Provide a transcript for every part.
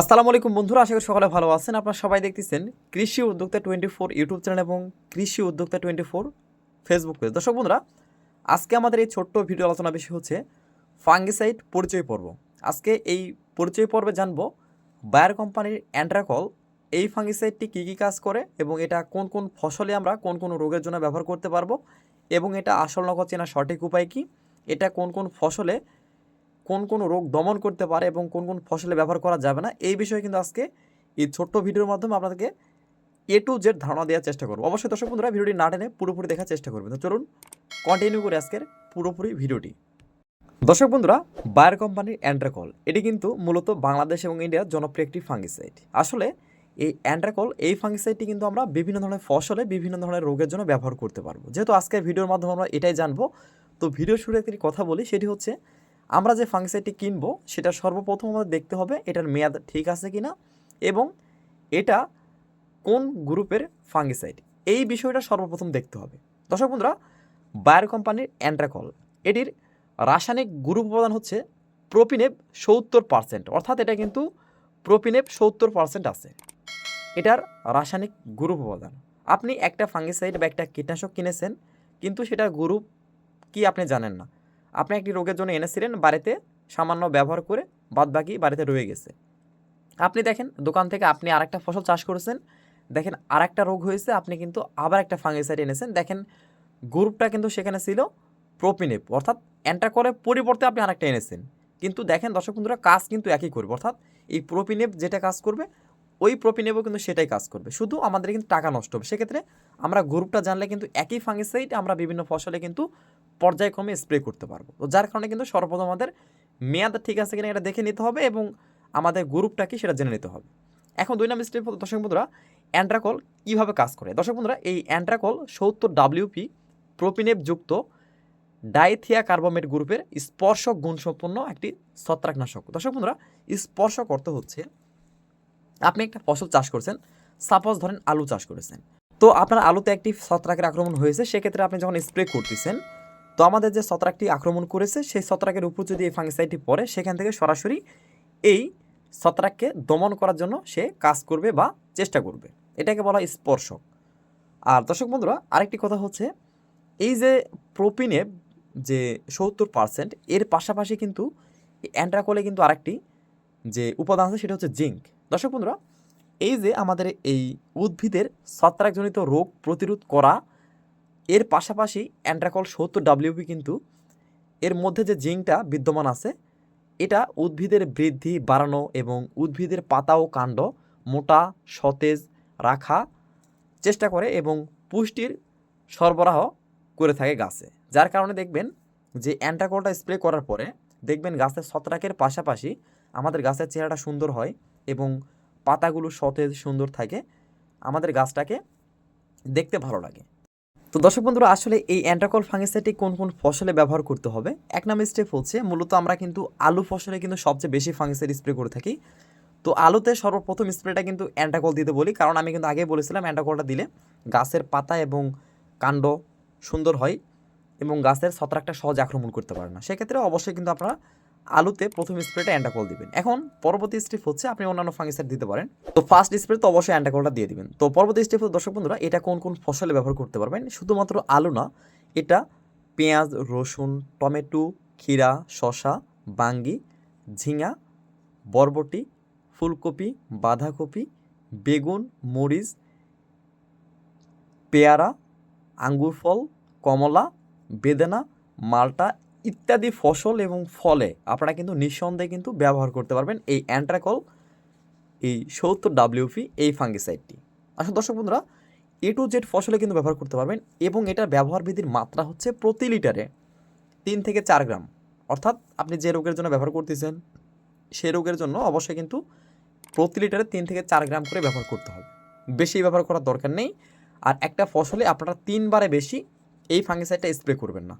আসসালামু আলাইকুম বন্ধুরা, আশা করি সকলে ভালো আছেন। আপনারা সবাই দেখতেছেন কৃষি উদ্যোক্তা টোয়েন্টি ফোর ইউটিউব চ্যানেল এবং কৃষি উদ্যোক্তা টোয়েন্টি ফোর ফেসবুক পেজ। দর্শক বন্ধুরা, আজকে আমাদের এই ছোট্ট ভিডিও আলোচনা বিষয় হচ্ছে ফাঙ্গিসাইড পরিচয় পর্ব। আজকে এই পরিচয় পর্বে জানব বায়ার কোম্পানির অ্যান্ট্রাকল এই ফাঙ্গিসাইডটি কী কী কাজ করে এবং এটা কোন কোন ফসলে আমরা কোন কোন রোগের জন্য ব্যবহার করতে পারব এবং এটা আসল নকল চেনা সঠিক উপায় কী, এটা কোন কোন ফসলে কোন কোন রোগ দমন করতে পারে এবং কোন কোন ফসলে ব্যবহার করা যাবে না, এই বিষয়ে কিন্তু আজকে এই ছোট্ট ভিডিওর মাধ্যমে আপনাদেরকে এ টু জেড ধারণা দেওয়ার চেষ্টা করব। অবশ্যই দর্শক বন্ধুরা, ভিডিওটি না টেনে পুরোপুরি দেখার চেষ্টা করবেন। তো চলুন কন্টিনিউ করে আজকের পুরোপুরি ভিডিওটি। দর্শক বন্ধুরা বায়ার কোম্পানির অ্যান্ড্রাকল এটি কিন্তু মূলত বাংলাদেশ এবং ইন্ডিয়ার জনপ্রিয় একটি ফাঙ্গিসাইড আসলে এই অ্যান্ড্রাকল এই ফাঙ্গিসাইডটি কিন্তু আমরা বিভিন্ন ধরনের ফসলে বিভিন্ন ধরনের রোগের জন্য ব্যবহার করতে পারব। যেহেতু আজকের ভিডিওর মাধ্যমে আমরা এটাই জানব, তো ভিডিও শুরু একটি কথা বলি, সেটি হচ্ছে আমরা যে ফাঙ্গিসাইডটি কিনবো, সেটা সর্বপ্রথম আমাদের দেখতে হবে এটার মেয়াদ ঠিক আছে কি না এবং এটা কোন গ্রুপের ফাঙ্গিসাইড এই বিষয়টা সর্বপ্রথম দেখতে হবে। দর্শক বন্ধুরা বায়ার কোম্পানির অ্যান্ট্রাকল এটির রাসায়নিক গ্রুপ উপাদান হচ্ছে প্রোপিনেব সত্তর পার্সেন্ট অর্থাৎ এটা কিন্তু প্রোপিনেব সত্তর পার্সেন্ট আছে। এটার রাসায়নিক গ্রুপ উপাদান। আপনি একটা ফাঙ্গিসাইড বা একটা কীটনাশক কিনেছেন, কিন্তু সেটার গ্রুপ কি আপনি জানেন না। আপনি একটি রোগের জন্য এনেছিলেন, বাড়িতে সামান্য ব্যবহার করে বাদ বাকি বাড়িতে রয়ে গেছে। আপনি দেখেন, দোকান থেকে আপনি আরেকটা ফসল চাষ করেছেন, দেখেন আরেকটা রোগ হয়েছে, আপনি কিন্তু আবার একটা ফাঙ্গিসাইড এনেছেন, দেখেন গ্রুপটা কিন্তু সেখানে ছিল প্রোপিনেপ, অর্থাৎ অ্যান্টাকলের পরিবর্তে আপনি আরেকটা এনেছেন। কিন্তু দেখেন দর্শক বন্ধুরা, কাজ কিন্তু একই করবে, অর্থাৎ এই প্রোপিনেপ যেটা কাজ করবে, ওই প্রোপিনেপও কিন্তু সেটাই কাজ করবে। শুধু আমাদের কিন্তু টাকা নষ্ট হবে। সেক্ষেত্রে আমরা গ্রুপটা জানলে কিন্তু একই ফাঙ্গিসাইড আমরা বিভিন্ন ফসলে কিন্তু পর্যায়ক্রমে স্প্রে করতে পারব। তো যার কারণে কিন্তু সর্বপ্রথম আমাদের মেয়াদ ঠিক আছে কিনা এটা দেখে নিতে হবে এবং আমাদের গ্রুপটা কি সেটা জেনে নিতে হবে। এখন দুই নম্বর স্টেপ দর্শক বন্ধুরা অ্যান্ট্রাকল কীভাবে কাজ করে? দর্শক বন্ধুরা, এই অ্যান্ট্রাকল সত্তর ডাব্লিউপি প্রোপিনেপ যুক্ত ডাইথিয়া কার্বোমেট গ্রুপের স্পর্শক গুণসম্পন্ন একটি ছত্রাকনাশক। দর্শক বন্ধুরা, স্পর্শক অর্থ হচ্ছে আপনি একটা ফসল চাষ করছেন সাপোজ ধরেন আলু চাষ করেছেন। তো আপনার আলুতে একটি ছত্রাকের আক্রমণ হয়েছে, সেক্ষেত্রে আপনি যখন স্প্রে করতেছেন তো আমাদের যে ছত্রাকটি আক্রমণ করেছে, সেই ছত্রাকের উপর যদি এই ফাঙ্গিসাইডটি পড়ে, সেখান থেকে সরাসরি এই ছত্রাককে দমন করার জন্য সে কাজ করবে বা চেষ্টা করবে। এটাকে বলা স্পর্শক। আর দর্শক বন্ধুরা, আরেকটি কথা হচ্ছে, এই যে প্রোপিনে যে সত্তর পার্সেন্ট এর পাশাপাশি কিন্তু অ্যান্ট্রাকলে কিন্তু আরেকটি যে উপাদান আছে, সেটা হচ্ছে জিঙ্ক। দর্শক বন্ধুরা, এই যে আমাদের এই উদ্ভিদের ছত্রাকজনিত রোগ প্রতিরোধ করা এর পাশাপাশি অ্যান্ট্রাকল সত্তর ডাব্লিউপি কিন্তু এর মধ্যে যে জিঙ্কটা বিদ্যমান আছে, এটা উদ্ভিদের বৃদ্ধি, বাড়ানো এবং উদ্ভিদের পাতা ও কাণ্ড মোটা, সতেজ রাখা চেষ্টা করে এবং পুষ্টির সরবরাহ করে থাকে গাছে। যার কারণে দেখবেন যে অ্যান্টাকলটা স্প্রে করার পরে দেখবেন গাছের ছত্রাকের পাশাপাশি আমাদের গাছের চেহারাটা সুন্দর হয় এবং পাতাগুলো সতেজ সুন্দর থাকে। আমাদের গাছটাকে দেখতে ভালো লাগে। তো দর্শক বন্ধুরা, আসলে এই অ্যান্টাকল ফাঙ্গিসাইডটি কোন কোন ফসলে ব্যবহার করতে হবে? এক নম্বর স্টেপ হচ্ছে, মূলত আমরা কিন্তু আলু ফসলে কিন্তু সবচেয়ে বেশি ফাঙ্গিসাইড স্প্রে করে থাকি। তো আলুতে সর্বপ্রথম স্প্রেটা কিন্তু অ্যান্টাকল দিতে বলি, কারণ আমি কিন্তু আগে বলেছিলাম অ্যান্টাকলটা দিলে গাছের পাতা এবং কাণ্ড সুন্দর হয় এবং গাছের ছত্রাকটা সহজে আক্রমণ করতে পারে না। সেক্ষেত্রে অবশ্যই কিন্তু আপনারা আলুতে প্রথম স্প্রেটা অ্যান্টাকল দিবেন। এখন পরবর্তী স্টেপ হচ্ছে আপনি অন্যান্য ফাঙ্গিসাইড দিতে পারেন। তো ফার্স্ট স্প্রে তো অবশ্যই অ্যান্টাকলটা দিয়ে দিবেন। তো পরবর্তী স্টেপ দর্শক বন্ধুরা, এটা কোন কোন ফসলে ব্যবহার করতে পারবেন? শুধুমাত্র আলু না, এটা পেঁয়াজ, রসুন, টমেটো, ক্ষীরা শশা বাঙ্গি, ঝিঙা, বরবটি, ফুলকপি, বাঁধাকপি, বেগুন, মরিচ, পেয়ারা, আঙ্গুর ফল, কমলা, বেদানা, মালটা ইত্যাদি ফসল এবং ফলে আপনারা কিন্তু নিঃসন্দেহে কিন্তু ব্যবহার করতে পারবেন এই অ্যান্ট্রাকল, এই সত্তর ডাব্লিউপি এই ফাঙ্গিসাইডটি আসলে দর্শক বন্ধুরা এ টু জেড ফসলে কিন্তু ব্যবহার করতে পারবেন এবং এটার ব্যবহার বিধির মাত্রা হচ্ছে প্রতি লিটারে তিন থেকে চার গ্রাম। অর্থাৎ আপনি যে রোগের জন্য ব্যবহার করতেছেন সেই রোগের জন্য অবশ্যই কিন্তু প্রতি লিটারে তিন থেকে চার গ্রাম করে ব্যবহার করতে হবে। বেশি ব্যবহার করার দরকার নেই। আর একটা ফসলে আপনারা তিনবারে বেশি এই ফাঙ্গিসাইডটা স্প্রে করবেন না।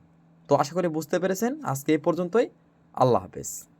তো আশা করি বুঝতে পেরেছেন। আজকে এ পর্যন্তই। আল্লাহ হাফেজ।